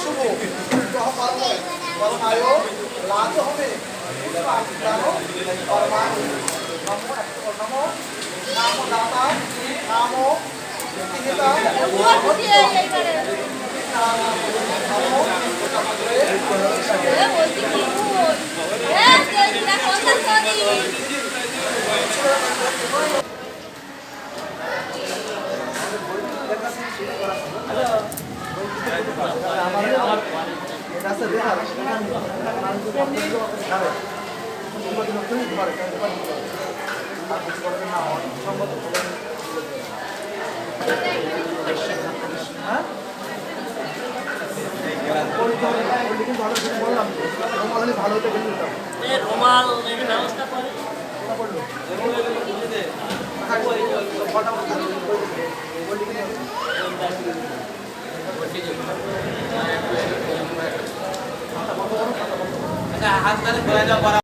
শুভ গ্রহ পার্ব পরমায় লাভ হবে কিন্তু রুমাল করে হাত যাওয়া